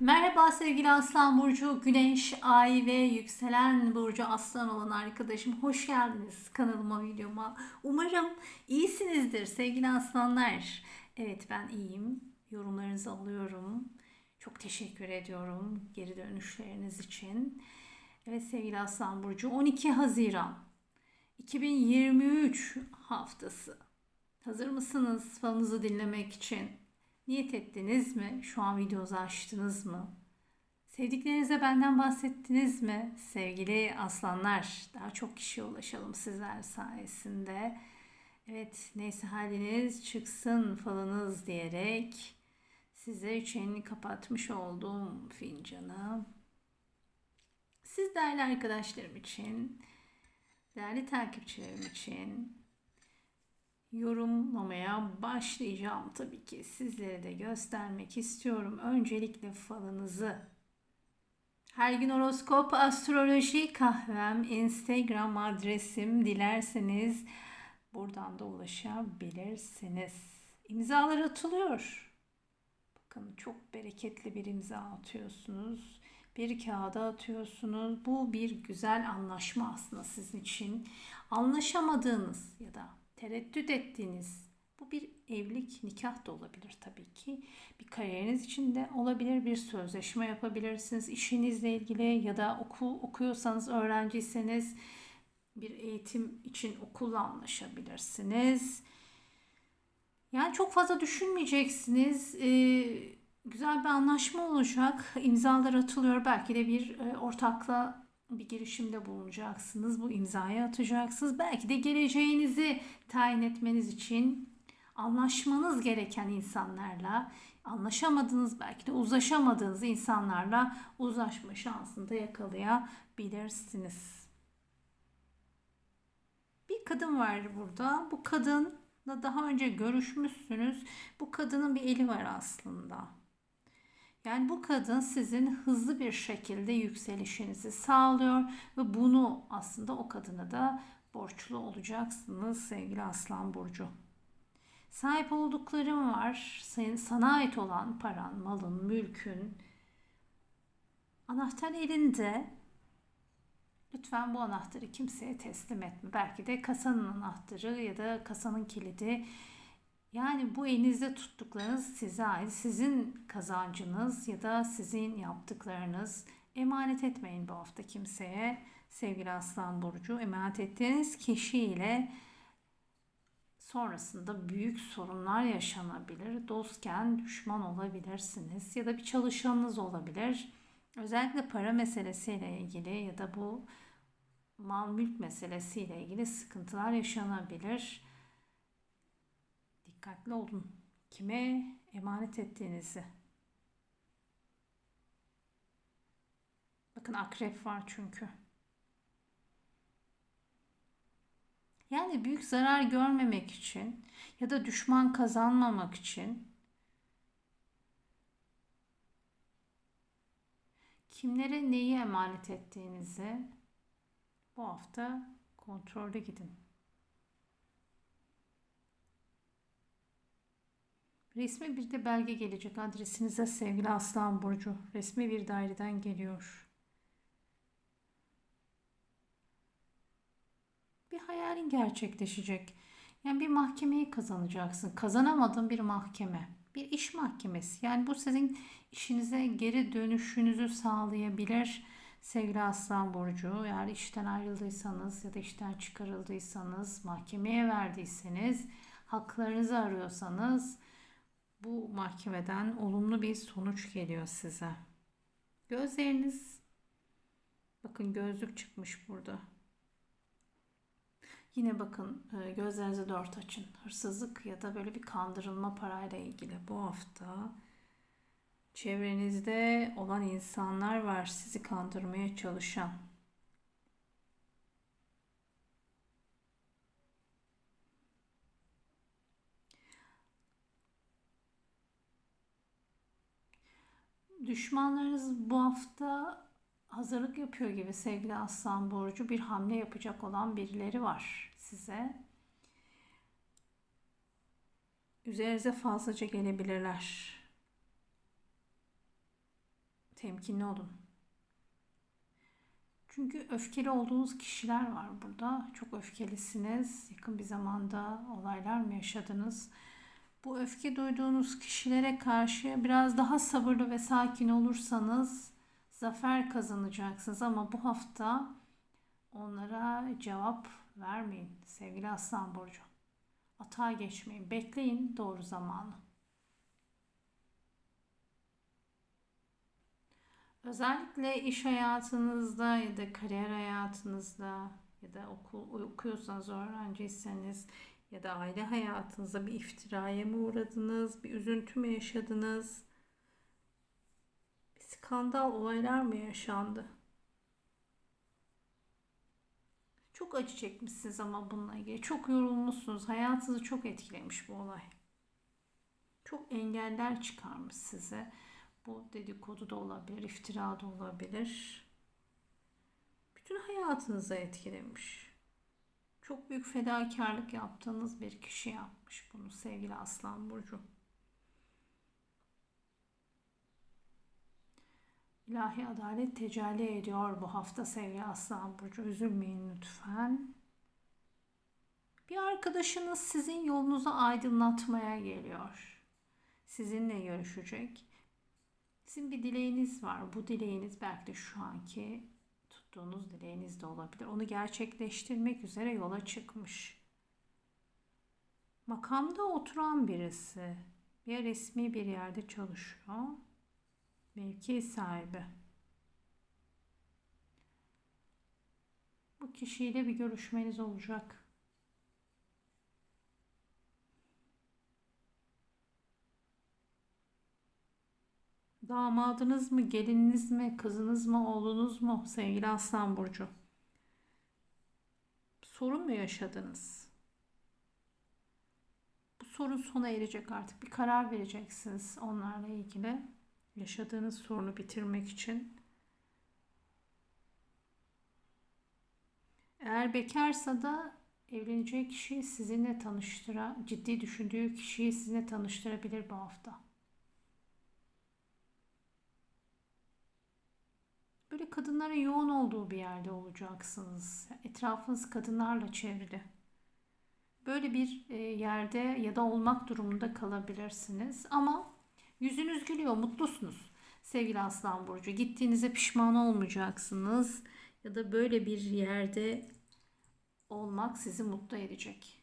Merhaba sevgili Aslan Burcu, Güneş, Ay ve Yükselen Burcu Aslan olan arkadaşım. Hoş geldiniz kanalıma, videoma. Umarım iyisinizdir sevgili aslanlar. Evet ben iyiyim. Yorumlarınızı alıyorum. Çok teşekkür ediyorum geri dönüşleriniz için. Evet sevgili Aslan Burcu 12 Haziran 2023 haftası. Hazır mısınız falınızı dinlemek için? Niyet ettiniz mi? Şu an videonuzu açtınız mı? Sevdiklerinize benden bahsettiniz mi? Sevgili aslanlar, daha çok kişiye ulaşalım sizler sayesinde. Evet, neyse haliniz çıksın falınız diyerek size için kapatmış olduğum fincanı siz değerli arkadaşlarım için, değerli takipçilerim için yorumlamaya başlayacağım tabii ki. Sizlere de göstermek istiyorum. Öncelikle falınızı. Her gün horoskop, astroloji, kahvem, Instagram adresim dilerseniz buradan da ulaşabilirsiniz. İmzalar atılıyor. Bakın çok bereketli bir imza atıyorsunuz. Bir kağıda atıyorsunuz. Bu bir güzel anlaşma aslında sizin için. Anlaşamadığınız ya da tereddüt ettiğiniz bu bir evlilik, nikah da olabilir tabii ki. Bir kariyeriniz için de olabilir. Bir sözleşme yapabilirsiniz. işinizle ilgili ya da okul okuyorsanız, öğrenciyseniz bir eğitim için okulla anlaşabilirsiniz. Yani çok fazla düşünmeyeceksiniz. Ee, güzel bir anlaşma olacak. İmzalar atılıyor. Belki de bir e, ortakla bir girişimde bulunacaksınız. Bu imzayı atacaksınız. Belki de geleceğinizi tayin etmeniz için anlaşmanız gereken insanlarla, anlaşamadığınız belki de uzlaşamadığınız insanlarla uzlaşma şansını da yakalayabilirsiniz. Bir kadın var burada. Bu kadınla daha önce görüşmüşsünüz. Bu kadının bir eli var aslında. Yani bu kadın sizin hızlı bir şekilde yükselişinizi sağlıyor ve bunu aslında o kadına da borçlu olacaksınız sevgili Aslan Burcu. Sahip olduklarım var. Senin sana ait olan paran, malın, mülkün. Anahtar elinde. Lütfen bu anahtarı kimseye teslim etme. Belki de kasanın anahtarı ya da kasanın kilidi yani bu elinizde tuttuklarınız size ait, sizin kazancınız ya da sizin yaptıklarınız. Emanet etmeyin bu hafta kimseye. Sevgili Aslan Burcu, emanet ettiğiniz kişiyle sonrasında büyük sorunlar yaşanabilir. Dostken düşman olabilirsiniz ya da bir çalışanınız olabilir. Özellikle para meselesiyle ilgili ya da bu mal mülk meselesiyle ilgili sıkıntılar yaşanabilir dikkatli olun. Kime emanet ettiğinizi. Bakın akrep var çünkü. Yani büyük zarar görmemek için ya da düşman kazanmamak için kimlere neyi emanet ettiğinizi bu hafta kontrolde gidin. Resmi bir de belge gelecek adresinize sevgili Aslan Burcu. Resmi bir daireden geliyor. Bir hayalin gerçekleşecek. Yani bir mahkemeyi kazanacaksın. Kazanamadığın bir mahkeme. Bir iş mahkemesi. Yani bu sizin işinize geri dönüşünüzü sağlayabilir. Sevgili Aslan Burcu eğer işten ayrıldıysanız ya da işten çıkarıldıysanız, mahkemeye verdiyseniz, haklarınızı arıyorsanız bu mahkemeden olumlu bir sonuç geliyor size. Gözleriniz bakın gözlük çıkmış burada. Yine bakın e, gözlerinizi dört açın. Hırsızlık ya da böyle bir kandırılma parayla ilgili bu hafta çevrenizde olan insanlar var sizi kandırmaya çalışan. Düşmanlarınız bu hafta hazırlık yapıyor gibi sevgili Aslan Burcu bir hamle yapacak olan birileri var size. Üzerinize fazlaca gelebilirler. Temkinli olun. Çünkü öfkeli olduğunuz kişiler var burada. Çok öfkelisiniz. Yakın bir zamanda olaylar mı yaşadınız? Bu öfke duyduğunuz kişilere karşı biraz daha sabırlı ve sakin olursanız zafer kazanacaksınız. Ama bu hafta onlara cevap vermeyin sevgili Aslan Burcu. Atağa geçmeyin. Bekleyin doğru zamanı. Özellikle iş hayatınızda ya da kariyer hayatınızda ya da okul okuyorsanız öğrenciyseniz ya da aile hayatınızda bir iftiraya mı uğradınız, bir üzüntü mü yaşadınız? Bir skandal olaylar mı yaşandı? Çok acı çekmişsiniz ama bununla ilgili. Çok yorulmuşsunuz. Hayatınızı çok etkilemiş bu olay. Çok engeller çıkarmış size. Bu dedikodu da olabilir, iftira da olabilir. Bütün hayatınızı etkilemiş. Çok büyük fedakarlık yaptığınız bir kişi yapmış bunu sevgili Aslan Burcu. İlahi adalet tecelli ediyor bu hafta sevgili Aslan Burcu. Üzülmeyin lütfen. Bir arkadaşınız sizin yolunuzu aydınlatmaya geliyor. Sizinle görüşecek. Sizin bir dileğiniz var. Bu dileğiniz belki de şu anki tuttuğunuz dileğiniz de olabilir. Onu gerçekleştirmek üzere yola çıkmış. Makamda oturan birisi. Bir resmi bir yerde çalışıyor. Mevki sahibi. Bu kişiyle bir görüşmeniz olacak. Damadınız mı, gelininiz mi, kızınız mı, oğlunuz mu sevgili Aslan Burcu? Sorun mu yaşadınız? Bu sorun sona erecek artık. Bir karar vereceksiniz onlarla ilgili. Yaşadığınız sorunu bitirmek için. Eğer bekarsa da evlenecek kişi sizinle tanıştıra, ciddi düşündüğü kişiyi sizinle tanıştırabilir bu hafta. Böyle kadınların yoğun olduğu bir yerde olacaksınız. Etrafınız kadınlarla çevrili. Böyle bir e, yerde ya da olmak durumunda kalabilirsiniz. Ama yüzünüz gülüyor, mutlusunuz. Sevgili Aslan Burcu, gittiğinize pişman olmayacaksınız. Ya da böyle bir yerde olmak sizi mutlu edecek.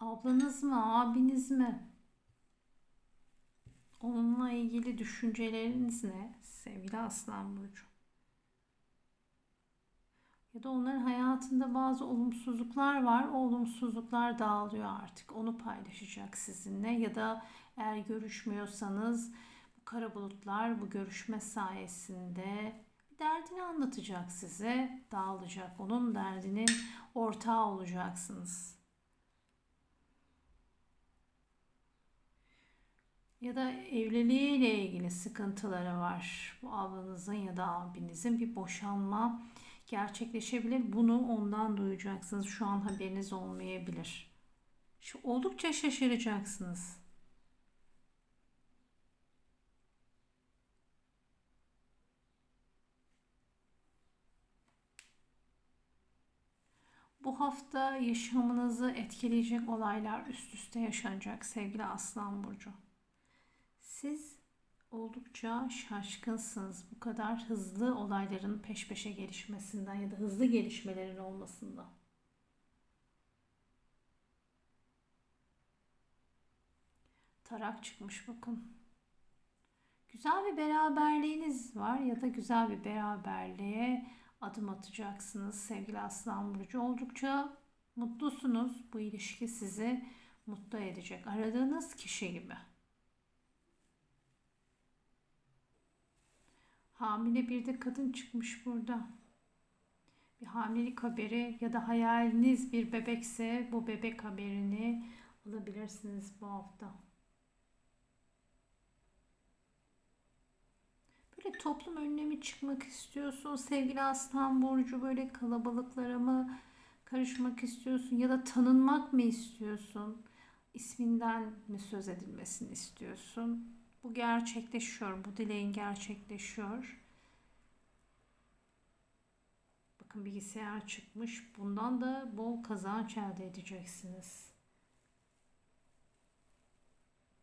Ablanız mı, abiniz mi? Onunla ilgili düşünceleriniz ne sevgili Aslan Burcu? Ya da onların hayatında bazı olumsuzluklar var. O olumsuzluklar dağılıyor artık. Onu paylaşacak sizinle. Ya da eğer görüşmüyorsanız bu kara bulutlar bu görüşme sayesinde bir derdini anlatacak size. Dağılacak. Onun derdinin ortağı olacaksınız. Ya da evliliğiyle ilgili sıkıntıları var. Bu ablanızın ya da abinizin bir boşanma gerçekleşebilir. Bunu ondan duyacaksınız. Şu an haberiniz olmayabilir. Şu oldukça şaşıracaksınız. Bu hafta yaşamınızı etkileyecek olaylar üst üste yaşanacak sevgili Aslan Burcu. Siz oldukça şaşkınsınız bu kadar hızlı olayların peş peşe gelişmesinden ya da hızlı gelişmelerin olmasından. Tarak çıkmış bakın. Güzel bir beraberliğiniz var ya da güzel bir beraberliğe adım atacaksınız sevgili Aslan Burcu. Oldukça mutlusunuz. Bu ilişki sizi mutlu edecek. Aradığınız kişi gibi. Hamile bir de kadın çıkmış burada. Bir hamilelik haberi ya da hayaliniz bir bebekse bu bebek haberini alabilirsiniz bu hafta. Böyle toplum önüne mi çıkmak istiyorsun sevgili Aslan Burcu böyle kalabalıklara mı karışmak istiyorsun ya da tanınmak mı istiyorsun? İsminden mi söz edilmesini istiyorsun? Bu gerçekleşiyor, bu dileğin gerçekleşiyor. Bakın bilgisayar çıkmış. Bundan da bol kazanç elde edeceksiniz.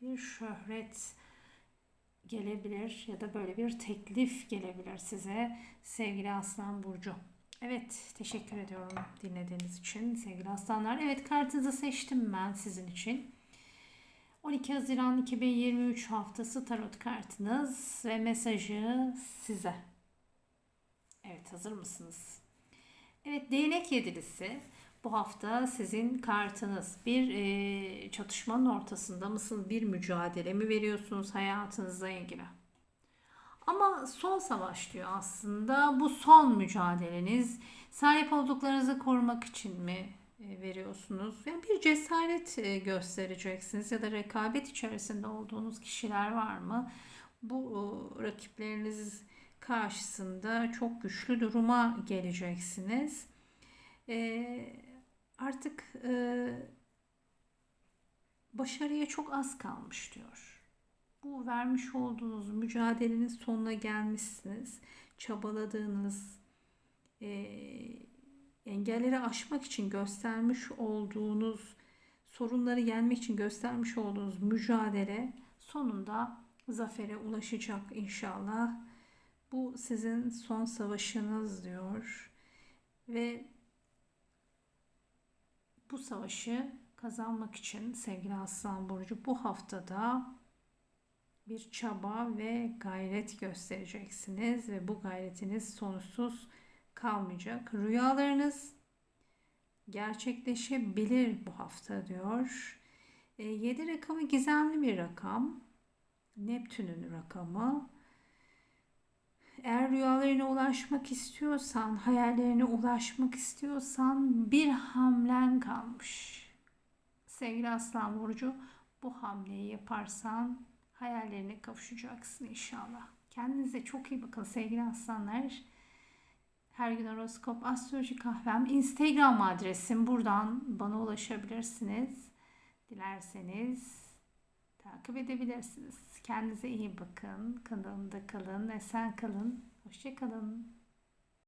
Bir şöhret gelebilir ya da böyle bir teklif gelebilir size sevgili Aslan Burcu. Evet teşekkür ediyorum dinlediğiniz için sevgili aslanlar. Evet kartınızı seçtim ben sizin için. 12 Haziran 2023 haftası tarot kartınız ve mesajı size. Evet hazır mısınız? Evet değnek yedilisi bu hafta sizin kartınız. Bir e, çatışmanın ortasında mısınız? Bir mücadele mi veriyorsunuz hayatınızla ilgili? Ama son savaş diyor aslında. Bu son mücadeleniz sahip olduklarınızı korumak için mi veriyorsunuz? Yani bir cesaret e, göstereceksiniz ya da rekabet içerisinde olduğunuz kişiler var mı? Bu rakipleriniz karşısında çok güçlü duruma geleceksiniz. E, artık başarıya çok az kalmış diyor bu vermiş olduğunuz mücadelenin sonuna gelmişsiniz. Çabaladığınız, e, engelleri aşmak için göstermiş olduğunuz, sorunları yenmek için göstermiş olduğunuz mücadele sonunda zafere ulaşacak inşallah. Bu sizin son savaşınız diyor. Ve bu savaşı kazanmak için sevgili Aslan Burcu bu haftada bir çaba ve gayret göstereceksiniz ve bu gayretiniz sonuçsuz kalmayacak. Rüyalarınız gerçekleşebilir bu hafta diyor. E, 7 rakamı gizemli bir rakam. Neptün'ün rakamı. Eğer rüyalarına ulaşmak istiyorsan, hayallerine ulaşmak istiyorsan bir hamlen kalmış. Sevgili Aslan Burcu bu hamleyi yaparsan hayallerine kavuşacaksın inşallah. Kendinize çok iyi bakın sevgili aslanlar. Her gün horoskop, astroloji kahvem, Instagram adresim. Buradan bana ulaşabilirsiniz. Dilerseniz takip edebilirsiniz. Kendinize iyi bakın. Kanalımda kalın, esen kalın. Hoşçakalın.